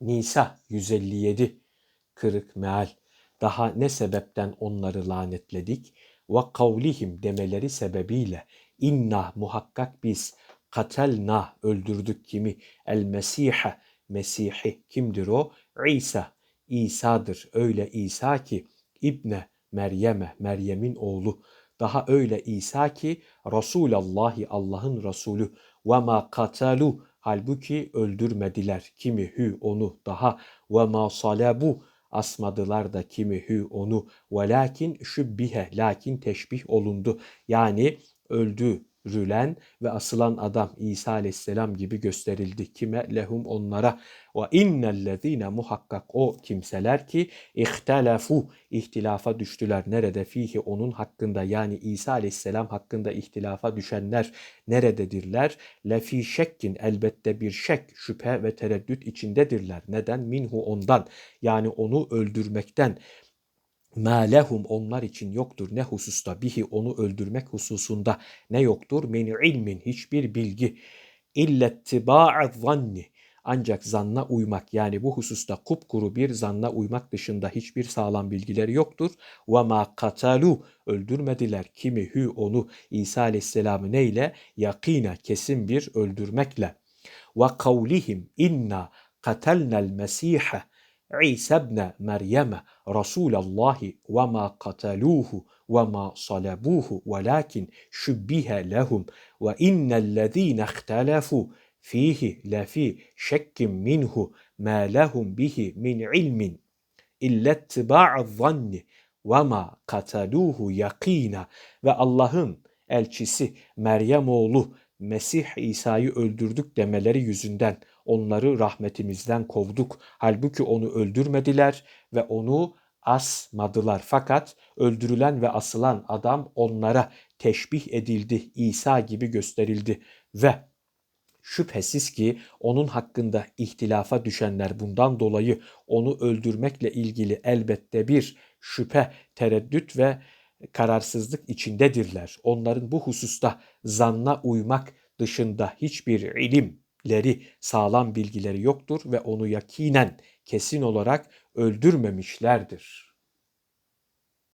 Nisa 157 kırık meal. Daha ne sebepten onları lanetledik? Ve kavlihim demeleri sebebiyle inna muhakkak biz katelna öldürdük kimi el mesihe Mesih'i kimdir o? İsa İsa'dır öyle İsa ki İbne Meryem'e Meryem'in oğlu daha öyle İsa ki Resulallahi Allah'ın Resulü ve ma katalu halbuki öldürmediler. Kimi hü onu daha. Ve ma salabu asmadılar da kimi hü onu. Velakin şübbihe lakin teşbih olundu. Yani öldü rülen ve asılan adam İsa aleyhisselam gibi gösterildi. Kime? Lehum onlara. Ve innellezine muhakkak o kimseler ki ihtelefu ihtilafa düştüler. Nerede? Fihi onun hakkında yani İsa aleyhisselam hakkında ihtilafa düşenler nerededirler? Lefi şekkin elbette bir şek, şüphe ve tereddüt içindedirler. Neden? Minhu ondan yani onu öldürmekten Ma lehum onlar için yoktur ne hususta bihi onu öldürmek hususunda ne yoktur min ilmin hiçbir bilgi illettiba'a zanni ancak zanna uymak yani bu hususta kupkuru bir zanna uymak dışında hiçbir sağlam bilgileri yoktur. Ve ma katalu öldürmediler kimi hü onu İsa aleyhisselamı neyle? Yakine kesin bir öldürmekle. Ve kavlihim inna katelnel mesihe İsa ibn Meryem Resulallahi ve ma kataluhu ve ma salabuhu velakin şübbihe lehum ve innellezine ihtelefu fihi lefi şekkim minhu ma lehum bihi min ilmin illettiba'a zanni ve ma kataluhu yakina ve Allah'ın elçisi Meryem oğlu Mesih İsa'yı öldürdük demeleri yüzünden onları rahmetimizden kovduk. Halbuki onu öldürmediler ve onu asmadılar. Fakat öldürülen ve asılan adam onlara teşbih edildi, İsa gibi gösterildi ve Şüphesiz ki onun hakkında ihtilafa düşenler bundan dolayı onu öldürmekle ilgili elbette bir şüphe, tereddüt ve kararsızlık içindedirler. Onların bu hususta zanna uymak dışında hiçbir ilimleri, sağlam bilgileri yoktur ve onu yakinen kesin olarak öldürmemişlerdir.